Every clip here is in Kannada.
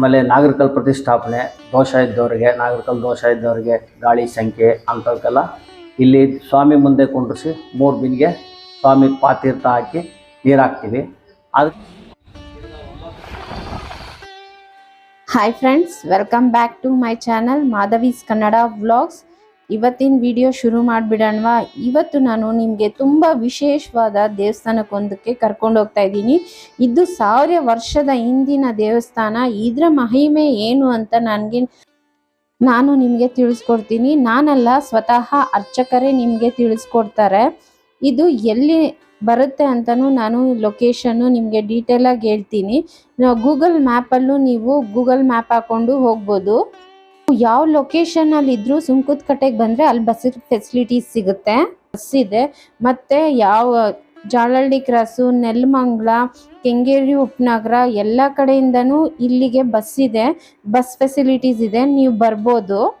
ಆಮೇಲೆ ನಾಗರಿಕಲ್ ಪ್ರತಿಷ್ಠಾಪನೆ, ದೋಷ ಇದ್ದವರಿಗೆ, ನಾಗರಿಕಲ್ ದೋಷ ಇದ್ದವರಿಗೆ ಗಾಳಿ, ಸಂಖ್ಯೆ ಅಂಥವಕ್ಕೆಲ್ಲ ಇಲ್ಲಿ ಸ್ವಾಮಿ ಮುಂದೆ ಕುಂಡ್ರಿಸಿ ಮೂರು ಬಿನ್ಗೆ ಸ್ವಾಮಿ ಪಾತೀರ್ಥ ಹಾಕಿ ನೀರು ಹಾಕ್ತೀವಿ. ಅದು hi friends welcome back to my channel Madhavi's Kannada vlogs ಇವತ್ತಿನ ವಿಡಿಯೋ ಶುರು ಮಾಡಿಬಿಡೋಣವಾ? ಇವತ್ತು ನಾನು ನಿಮಗೆ ತುಂಬ ವಿಶೇಷವಾದ ದೇವಸ್ಥಾನಕ್ಕೊಂದಕ್ಕೆ ಕರ್ಕೊಂಡು ಹೋಗ್ತಾ ಇದ್ದೀನಿ. ಇದು ಸಾವಿರ ವರ್ಷದ ಹಿಂದಿನ ದೇವಸ್ಥಾನ. ಇದರ ಮಹಿಮೆ ಏನು ಅಂತ ನನಗೆ ನಾನು ನಿಮಗೆ ತಿಳಿಸ್ಕೊಡ್ತೀನಿ. ನಾನಲ್ಲ, ಸ್ವತಃ ಅರ್ಚಕರೇ ನಿಮಗೆ ತಿಳಿಸ್ಕೊಡ್ತಾರೆ. ಇದು ಎಲ್ಲಿ ಬರುತ್ತೆ ಅಂತಲೂ ನಾನು ಲೊಕೇಶನ್ನು ನಿಮಗೆ ಡೀಟೇಲಾಗಿ ಹೇಳ್ತೀನಿ. ಗೂಗಲ್ ಮ್ಯಾಪಲ್ಲೂ ನೀವು ಗೂಗಲ್ ಮ್ಯಾಪ್ ಹಾಕೊಂಡು ಹೋಗ್ಬೋದು. ಯಾವ ಲೊಕೇಶನಲ್ಲಿ ಇದ್ರು ಸುಂಕದ ಕಟ್ಟೆಗೆ ಬಂದ್ರೆ ಅಲ್ಲಿ ಬಸ್ ಫೆಸಿಲಿಟೀಸ್ ಸಿಗುತ್ತೆ. ಬಸ್ ಇದೆ. ಮತ್ತೆ ಯಾವ ಜಾಲಹಳ್ಳಿ ಕ್ರಾಸು, ನೆಲ್ಮಂಗ್ಲ, ಕೆಂಗೇರಿ, ಉಪನಗರ ಎಲ್ಲ ಕಡೆಯಿಂದನೂ ಇಲ್ಲಿಗೆ ಬಸ್ ಇದೆ. ಬಸ್ ಫೆಸಿಲಿಟೀಸ್ ಇದೆ. ನೀವು ಬರ್ಬೋದು.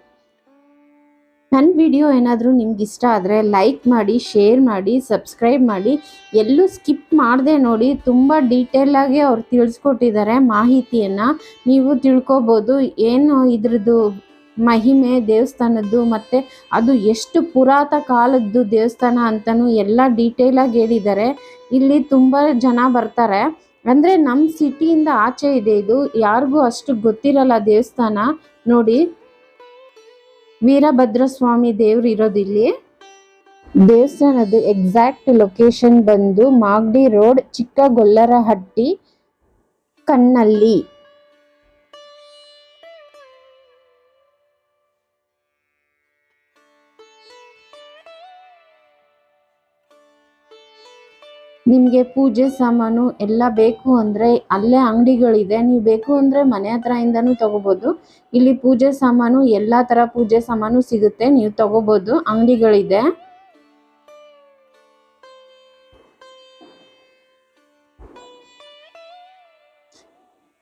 ನನ್ನ ವಿಡಿಯೋ ಏನಾದರೂ ನಿಮ್ಗೆ ಇಷ್ಟ ಆದರೆ ಲೈಕ್ ಮಾಡಿ ಶೇರ್ ಮಾಡಿ ಸಬ್ಸ್ಕ್ರೈಬ್ ಮಾಡಿ, ಎಲ್ಲೂ ಸ್ಕಿಪ್ ಮಾಡದೆ ನೋಡಿ, ತುಂಬ ಡೀಟೇಲಾಗಿ ಅವ್ರು ತಿಳಿಸ್ಕೊಟ್ಟಿದ್ದಾರೆ ಮಾಹಿತಿಯನ್ನು. ನೀವು ತಿಳ್ಕೊಬೋದು, ಏನು ಇದ್ರದ್ದು ಮಹಿಮೆ, ದೇವಸ್ಥಾನದ್ದು, ಮತ್ತು ಅದು ಎಷ್ಟು ಪುರಾತ ಕಾಲದ್ದು ದೇವಸ್ಥಾನ ಅಂತಲೂ ಎಲ್ಲ ಡೀಟೇಲಾಗಿ ಹೇಳಿದ್ದಾರೆ. ಇಲ್ಲಿ ತುಂಬ ಜನ ಬರ್ತಾರೆ. ಅಂದರೆ ನಮ್ಮ ಸಿಟಿಯಿಂದ ಆಚೆ ಇದೆ ಇದು. ಯಾರಿಗೂ ಅಷ್ಟು ಗೊತ್ತಿರಲ್ಲ ದೇವಸ್ಥಾನ. ನೋಡಿ. ವೀರಭದ್ರ ಸ್ವಾಮಿ ದೇವ್ರು ಇರೋದಿಲ್ಲಿ ದೇವಸ್ಥಾನದ ಎಕ್ಸಾಕ್ಟ್ ಲೊಕೇಶನ್ ಬಂದು ಮಾಗಡಿ ರೋಡ್ ಚಿಕ್ಕಗೊಲ್ಲರಹಟ್ಟಿ ಕಣ್ಣಲ್ಲಿ. ನಿಮಗೆ ಪೂಜೆ ಸಾಮಾನು ಎಲ್ಲ ಬೇಕು ಅಂದರೆ ಅಲ್ಲೇ ಅಂಗಡಿಗಳಿದೆ. ನೀವು ಬೇಕು ಅಂದರೆ ಮನೆ ಹತ್ರದಿಂದನೂ ತೊಗೋಬೋದು. ಇಲ್ಲಿ ಪೂಜೆ ಸಾಮಾನು, ಎಲ್ಲ ಥರ ಪೂಜೆ ಸಾಮಾನು ಸಿಗುತ್ತೆ. ನೀವು ತೊಗೋಬೋದು. ಅಂಗಡಿಗಳಿದೆ.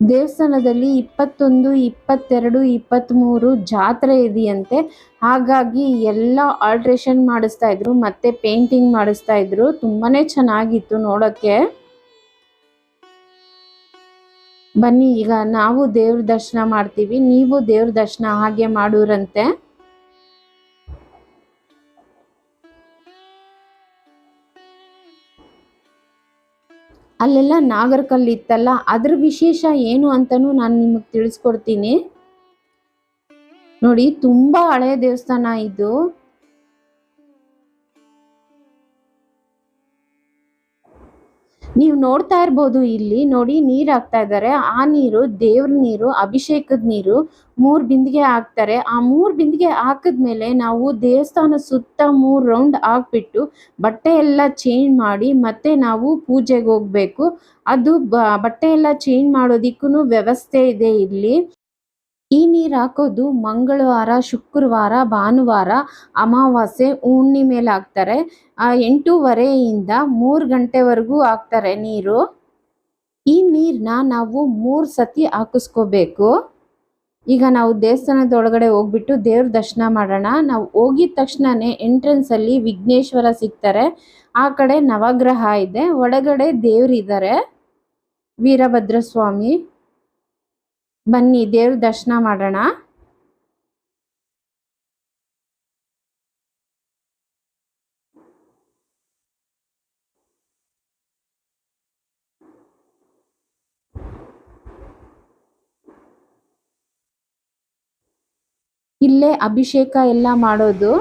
ದೇವಸ್ಥಾನದಲ್ಲಿ ಇಪ್ಪತ್ತೊಂದು, ಇಪ್ಪತ್ತೆರಡು ಇಪ್ಪತ್ತ್ಮೂರು ಜಾತ್ರೆ ಇದೆಯಂತೆ. ಹಾಗಾಗಿ ಎಲ್ಲ ಆಲ್ಟ್ರೇಷನ್ ಮಾಡಿಸ್ತಾ ಇದ್ರು, ಮತ್ತೆ ಪೇಂಟಿಂಗ್ ಮಾಡಿಸ್ತಾ ಇದ್ರು. ತುಂಬಾನೇ ಚೆನ್ನಾಗಿತ್ತು ನೋಡೋಕ್ಕೆ. ಬನ್ನಿ, ಈಗ ನಾವು ದೇವ್ರ ದರ್ಶನ ಮಾಡ್ತೀವಿ. ನೀವು ದೇವ್ರ ದರ್ಶನ ಹಾಗೆ ಮಾಡೂರಂತೆ. ಅಲ್ಲೆಲ್ಲ ನಾಗರಕಲ್ಲು ಇತ್ತಲ್ಲ, ಅದ್ರ ವಿಶೇಷ ಏನು ಅಂತನೂ ನಾನು ನಿಮಗೆ ತಿಳಿಸ್ಕೊಡ್ತೀನಿ. ನೋಡಿ, ತುಂಬಾ ಹಳೆಯ ದೇವಸ್ಥಾನ ಇದು. ನೀವು ನೋಡ್ತಾ ಇರ್ಬೋದು ಇಲ್ಲಿ, ನೋಡಿ ನೀರು ಹಾಕ್ತಾ ಇದ್ದಾರೆ. ಆ ನೀರು, ದೇವ್ರ ನೀರು, ಅಭಿಷೇಕದ ನೀರು ಮೂರು ಬಿಂದಿಗೆ ಹಾಕ್ತಾರೆ. ಆ ಮೂರು ಬಿಂದಿಗೆ ಹಾಕಿದ್ಮೇಲೆ ನಾವು ದೇವಸ್ಥಾನ ಸುತ್ತ ಮೂರು ರೌಂಡ್ ಹಾಕ್ಬಿಟ್ಟು ಬಟ್ಟೆ ಎಲ್ಲ ಚೇಂಜ್ ಮಾಡಿ ಮತ್ತೆ ನಾವು ಪೂಜೆಗೆ ಹೋಗ್ಬೇಕು. ಅದು ಬಟ್ಟೆ ಎಲ್ಲ ಚೇಂಜ್ ಮಾಡೋದಿಕ್ಕೂ ವ್ಯವಸ್ಥೆ ಇದೆ ಇಲ್ಲಿ. ಈ ನೀರು ಹಾಕೋದು ಮಂಗಳವಾರ, ಶುಕ್ರವಾರ, ಭಾನುವಾರ, ಅಮಾವಾಸ್ಯೆ ಹುಣ್ಣಿಮೆಲೆ ಹಾಕ್ತಾರೆ. ಆ, ಎಂಟೂವರೆಯಿಂದ ಮೂರು ಗಂಟೆವರೆಗೂ ಹಾಕ್ತಾರೆ ನೀರು. ಈ ನೀರನ್ನ ನಾವು ಮೂರು ಸತಿ ಹಾಕಿಸ್ಕೋಬೇಕು. ಈಗ ನಾವು ದೇವಸ್ಥಾನದೊಳಗಡೆ ಹೋಗ್ಬಿಟ್ಟು ದೇವ್ರ ದರ್ಶನ ಮಾಡೋಣ. ನಾವು ಹೋಗಿದ ತಕ್ಷಣವೇ ಎಂಟ್ರೆನ್ಸ್ ಅಲ್ಲಿ ವಿಘ್ನೇಶ್ವರ ಸಿಗ್ತಾರೆ. ಆ ಕಡೆ ನವಗ್ರಹ ಇದೆ. ಒಳಗಡೆ ದೇವ್ರಿದ್ದಾರೆ. ವೀರಭದ್ರ ಸ್ವಾಮಿ ಬನ್ನಿ, ದೇವ್ರ ದರ್ಶನ ಮಾಡೋಣ. ಇಲ್ಲೇ ಅಭಿಷೇಕ ಎಲ್ಲ ಮಾಡೋದು.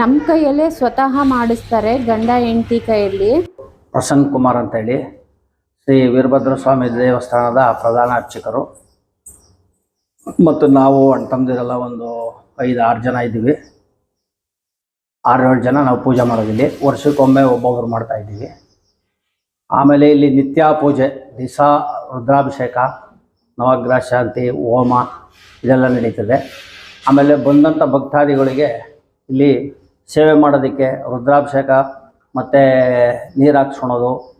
ನಮ್ಮ ಕೈಯಲ್ಲೇ ಸ್ವತಃ ಮಾಡಿಸ್ತಾರೆ ಗಂಡ, ಹೆಂಡತಿ ಕೈಯಲ್ಲಿ. ಪ್ರಸನ್ನ ಕುಮಾರ್ ಅಂತೇಳಿ. ಶ್ರೀ ವೀರಭದ್ರ ಸ್ವಾಮಿ ದೇವಸ್ಥಾನದ ಪ್ರಧಾನ ಅರ್ಚಕರು. ಮತ್ತು ನಾವು ಅಣ್ಣ ಒಂದು ಐದು, ಆರು ಜನ ಇದ್ದೀವಿ. ಆರು ಜನ ನಾವು ಪೂಜೆ ಮಾಡೋದಿಲ್ಲಿ. ವರ್ಷಕ್ಕೊಮ್ಮೆ ಒಬ್ಬೊಬ್ಬರು ಮಾಡ್ತಾ ಇದ್ದೀವಿ. ಆಮೇಲೆ ಇಲ್ಲಿ ನಿತ್ಯ ಪೂಜೆ, ದಿಸಾ, ರುದ್ರಾಭಿಷೇಕ, ನವಗ್ರಹ ಶಾಂತಿ, ಹೋಮ ಇದೆಲ್ಲ ನಡೀತದೆ. ಆಮೇಲೆ ಬಂದಂಥ ಭಕ್ತಾದಿಗಳಿಗೆ ಇಲ್ಲಿ ಸೇವೆ ಮಾಡೋದಕ್ಕೆ ರುದ್ರಾಭಿಷೇಕ, ಮತ್ತು ನೀರು ಹಾಕ್ಸ್ಕೊಳೋದು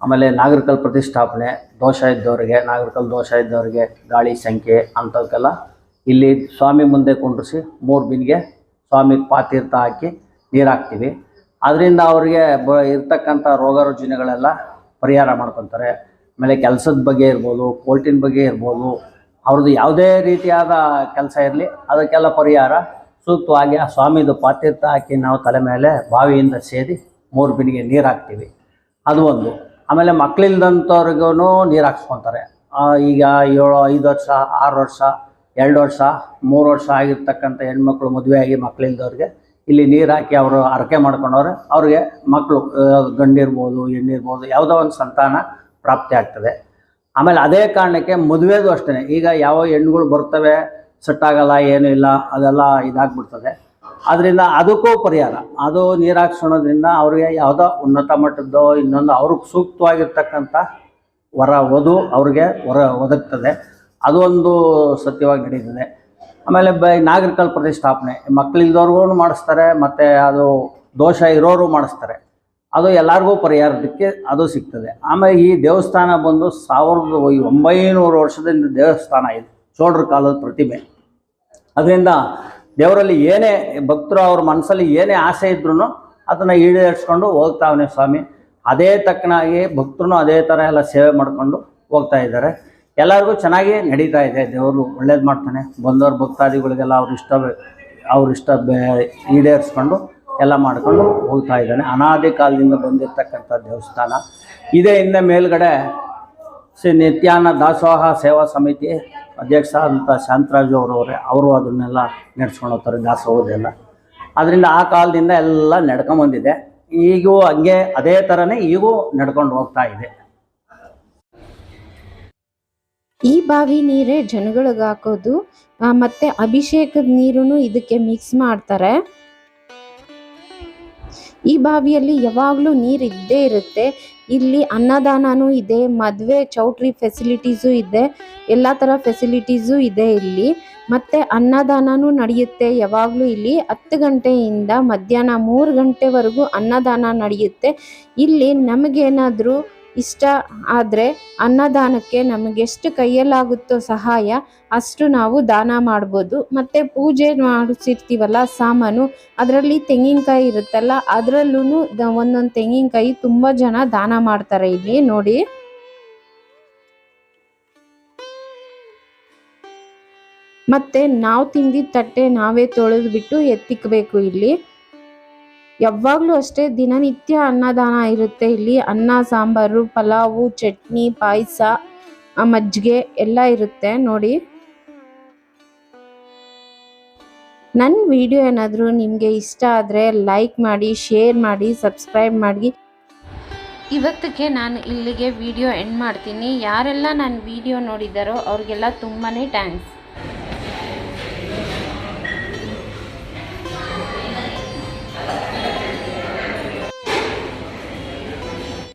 ಆಮೇಲೆ ನಾಗರಿಕಲ್ ಪ್ರತಿಷ್ಠಾಪನೆ, ದೋಷ ಇದ್ದವರಿಗೆ, ನಾಗರಿಕಲ್ ದೋಷ ಇದ್ದವರಿಗೆ ಗಾಳಿ, ಸಂಖ್ಯೆ ಅಂಥವಕ್ಕೆಲ್ಲ ಇಲ್ಲಿ ಸ್ವಾಮಿ ಮುಂದೆ ಕುಂಡ್ರಿಸಿ ಮೂರು ಬಿನ್ಗೆ ಸ್ವಾಮಿ ಪಾತೀರ್ಥ ಹಾಕಿ ನೀರು ಹಾಕ್ತೀವಿ. ಅದರಿಂದ ಅವರಿಗೆ ಬ ಇರ್ತಕ್ಕಂಥ ರೋಗ ರುಜಿನಗಳೆಲ್ಲ ಪರಿಹಾರ ಮಾಡ್ಕೊತಾರೆ. ಆಮೇಲೆ ಕೆಲಸದ ಬಗ್ಗೆ ಇರ್ಬೋದು ಕೋಲ್ಟಿನ ಬಗ್ಗೆ ಇರ್ಬೋದು ಅವ್ರದ್ದು ಯಾವುದೇ ರೀತಿಯಾದ ಕೆಲಸ ಇರಲಿ ಅದಕ್ಕೆಲ್ಲ ಪರಿಹಾರ ಸೂಕ್ತವಾಗಿ ಆ ಸ್ವಾಮಿದು ಪಾತೀರ್ಥ ಹಾಕಿ ನಾವು ತಲೆ ಮೇಲೆ ಬಾವಿಯಿಂದ ಸೇದಿ ಮೂರು ಬಿನಿಗೆ ನೀರು ಹಾಕ್ತೀವಿ. ಅದು ಒಂದು. ಆಮೇಲೆ ಮಕ್ಕಳಿಲ್ದಂಥವ್ರಿಗೂ ನೀರು ಹಾಕ್ಸ್ಕೊತಾರೆ. ಈಗ ಏಳು, ಐದು ವರ್ಷ, ಆರು ವರ್ಷ, ಎರಡು ವರ್ಷ, ಮೂರು ವರ್ಷ ಆಗಿರ್ತಕ್ಕಂಥ ಹೆಣ್ಮಕ್ಳು ಮದುವೆ ಆಗಿ ಮಕ್ಕಳಿಲ್ದವ್ರಿಗೆ ಇಲ್ಲಿ ನೀರು ಹಾಕಿ ಅವರು ಹರಕೆ ಮಾಡ್ಕೊಂಡವ್ರೆ, ಅವ್ರಿಗೆ ಮಕ್ಕಳು ಗಂಡಿರ್ಬೋದು, ಹೆಣ್ಣಿರ್ಬೋದು, ಯಾವುದೋ ಒಂದು ಸಂತಾನ ಪ್ರಾಪ್ತಿ ಆಗ್ತದೆ. ಆಮೇಲೆ ಅದೇ ಕಾರಣಕ್ಕೆ ಮದುವೆದು ಅಷ್ಟೇ ಈಗ ಯಾವ ಹೆಣ್ಣುಗಳು ಬರ್ತವೆ, ಸೆಟ್ ಏನೂ ಇಲ್ಲ, ಅದೆಲ್ಲ ಇದಾಗ್ಬಿಡ್ತದೆ. ಅದರಿಂದ ಅದಕ್ಕೂ ಪರಿಹಾರ. ಅದು ನೀರಾಕ್ಷಣದಿಂದ ಅವ್ರಿಗೆ ಯಾವುದೋ ಉನ್ನತ ಮಟ್ಟದ್ದು ಇನ್ನೊಂದು ಅವ್ರಿಗೆ ಸೂಕ್ತವಾಗಿರ್ತಕ್ಕಂಥ ವರ ವಧು ಅವ್ರಿಗೆ ವರ ಒದಗ್ತದೆ. ಅದು ಒಂದು ಸತ್ಯವಾಗಿ ನಡೀತದೆ ಆಮೇಲೆ ಬ ನಾಗರಿಕಲ್ ಪ್ರತಿಷ್ಠಾಪನೆ ಮಕ್ಕಳಿಲ್ದವ್ರಿಗೂ ಮಾಡಿಸ್ತಾರೆ, ಮತ್ತು ಅದು ದೋಷ ಇರೋರು ಮಾಡಿಸ್ತಾರೆ. ಅದು ಎಲ್ಲರಿಗೂ ಪರಿಹಾರದಕ್ಕೆ ಅದು ಸಿಗ್ತದೆ. ಆಮೇಲೆ ಈ ದೇವಸ್ಥಾನ ಬಂದು ಸಾವಿರದ ಒಂಬೈನೂರು ವರ್ಷದಿಂದ ದೇವಸ್ಥಾನ ಇದು. ಚೋಳರ ಕಾಲದ ಪ್ರತಿಮೆ. ಅದರಿಂದ ದೇವರಲ್ಲಿ ಏನೇ ಭಕ್ತರು ಅವ್ರ ಮನಸ್ಸಲ್ಲಿ ಏನೇ ಆಸೆ ಇದ್ರೂ ಅದನ್ನು ಈಡೇರಿಸ್ಕೊಂಡು ಹೋಗ್ತಾವನೆ ಸ್ವಾಮಿ. ಅದೇ ತಕ್ಕನಾಗಿ ಭಕ್ತರು ಅದೇ ಥರ ಎಲ್ಲ ಸೇವೆ ಮಾಡಿಕೊಂಡು ಹೋಗ್ತಾ ಇದ್ದಾರೆ. ಎಲ್ಲರಿಗೂ ಚೆನ್ನಾಗಿ ನಡೀತಾ ಇದೆ. ದೇವರು ಒಳ್ಳೇದು ಮಾಡ್ತಾನೆ. ಬಂದವ್ರ ಭಕ್ತಾದಿಗಳಿಗೆಲ್ಲ ಅವ್ರ ಇಷ್ಟ ಅವ್ರ ಇಷ್ಟ ಬೇ, ಈಡೇರಿಸ್ಕೊಂಡು ಎಲ್ಲ ಮಾಡ್ಕೊಂಡು ಹೋಗ್ತಾ ಇದ್ದಾನೆ. ಅನಾದಿ ಕಾಲದಿಂದ ಬಂದಿರತಕ್ಕಂಥ ದೇವಸ್ಥಾನ. ಇದೇ ಹಿಂದೆ ಮೇಲ್ಗಡೆ ಶ್ರೀ ನಿತ್ಯಾನ ದಾಸೋಹ ಸೇವಾ ಸಮಿತಿ ಅಧ್ಯಕ್ಷ ಅಂತ ಶಾಂತರಾಜು ಅವರವರೇ ಅವರು ಅದನ್ನೆಲ್ಲ ನಡೆಸ್ಕೊಂಡು ಹೋಗ್ತಾರೆ ದಾಸೋಹದೆಲ್ಲ ಅದರಿಂದ ಆ ಕಾಲದಿಂದ ಎಲ್ಲ ನಡ್ಕೊಂಬಂದಿದೆ ಈಗೂ ಹಂಗೆ ಅದೇ ಥರನೇ ಈಗೂ ನಡ್ಕೊಂಡು ಹೋಗ್ತಾ ಇದೆ. ಈ ಬಾವಿ ನೀರೇ ಜನಗಳಿಗೆ ಹಾಕೋದು ಮತ್ತೆ ಅಭಿಷೇಕದ ನೀರುನು ಇದಕ್ಕೆ ಮಿಕ್ಸ್ ಮಾಡ್ತಾರೆ. ಈ ಬಾವಿಯಲ್ಲಿ ಯಾವಾಗಲೂ ನೀರು ಇದ್ದೇ ಇರುತ್ತೆ. ಇಲ್ಲಿ ಅನ್ನದಾನನೂ ಇದೆ, ಮದುವೆ, ಚೌಟ್ರಿ ಫೆಸಿಲಿಟೀಸು ಇದೆ. ಎಲ್ಲ ತರ ಫೆಸಿಲಿಟೀಸು ಇದೆ ಇಲ್ಲಿ. ಮತ್ತೆ ಅನ್ನದಾನನೂ ನಡೆಯುತ್ತೆ ಯಾವಾಗಲೂ ಇಲ್ಲಿ. ಹತ್ತು ಗಂಟೆಯಿಂದ ಮಧ್ಯಾಹ್ನ ಮೂರು ಗಂಟೆವರೆಗೂ ಅನ್ನದಾನ ನಡೆಯುತ್ತೆ. ಇಲ್ಲಿ ನಮಗೇನಾದರೂ ಇಷ್ಟ ಆದರೆ ಅನ್ನದಾನಕ್ಕೆ ನಮಗೆಷ್ಟು ಕೈಯಲ್ಲಾಗುತ್ತೋ ಸಹಾಯ ಅಷ್ಟು ನಾವು ದಾನ ಮಾಡ್ಬೋದು. ಮತ್ತು ಪೂಜೆ ಮಾಡಿಸಿರ್ತೀವಲ್ಲ ಸಾಮಾನು, ಅದರಲ್ಲಿ ತೆಂಗಿನಕಾಯಿ ಇರುತ್ತಲ್ಲ ಅದರಲ್ಲೂ ಒಂದೊಂದು ತೆಂಗಿನಕಾಯಿ ತುಂಬ ಜನ ದಾನ ಮಾಡ್ತಾರೆ ಇಲ್ಲಿ ನೋಡಿ. ಮತ್ತೆ ನಾವು ತಿಂದಿದ್ದ ತಟ್ಟೆ ನಾವೇ ತೊಳೆದು ಬಿಟ್ಟು ಎತ್ತಿಕ್ಬೇಕು ಇಲ್ಲಿ. ಯಾವಾಗಲೂ ಅಷ್ಟೇ ದಿನನಿತ್ಯ ಅನ್ನದಾನ ಇರುತ್ತೆ ಇಲ್ಲಿ. ಅನ್ನ, ಸಾಂಬಾರು, ಪಲಾವು, ಚಟ್ನಿ, ಪಾಯಸ ಮಜ್ಜಿಗೆ ಎಲ್ಲ ಇರುತ್ತೆ ನೋಡಿ. ನನ್ನ ವಿಡಿಯೋ ಏನಾದರೂ ನಿಮಗೆ ಇಷ್ಟ ಆದರೆ ಲೈಕ್ ಮಾಡಿ, ಶೇರ್ ಮಾಡಿ, ಸಬ್ಸ್ಕ್ರೈಬ್ ಮಾಡಿ. ಇವತ್ತಿಗೆ ನಾನು ಇಲ್ಲಿಗೆ ವಿಡಿಯೋ ಎಂಡ್ ಮಾಡ್ತೀನಿ. ಯಾರೆಲ್ಲ ನನ್ನ ವಿಡಿಯೋ ನೋಡಿದ್ದಾರೋ ಅವ್ರಿಗೆಲ್ಲ ತುಂಬಾ ಥ್ಯಾಂಕ್ಸ್.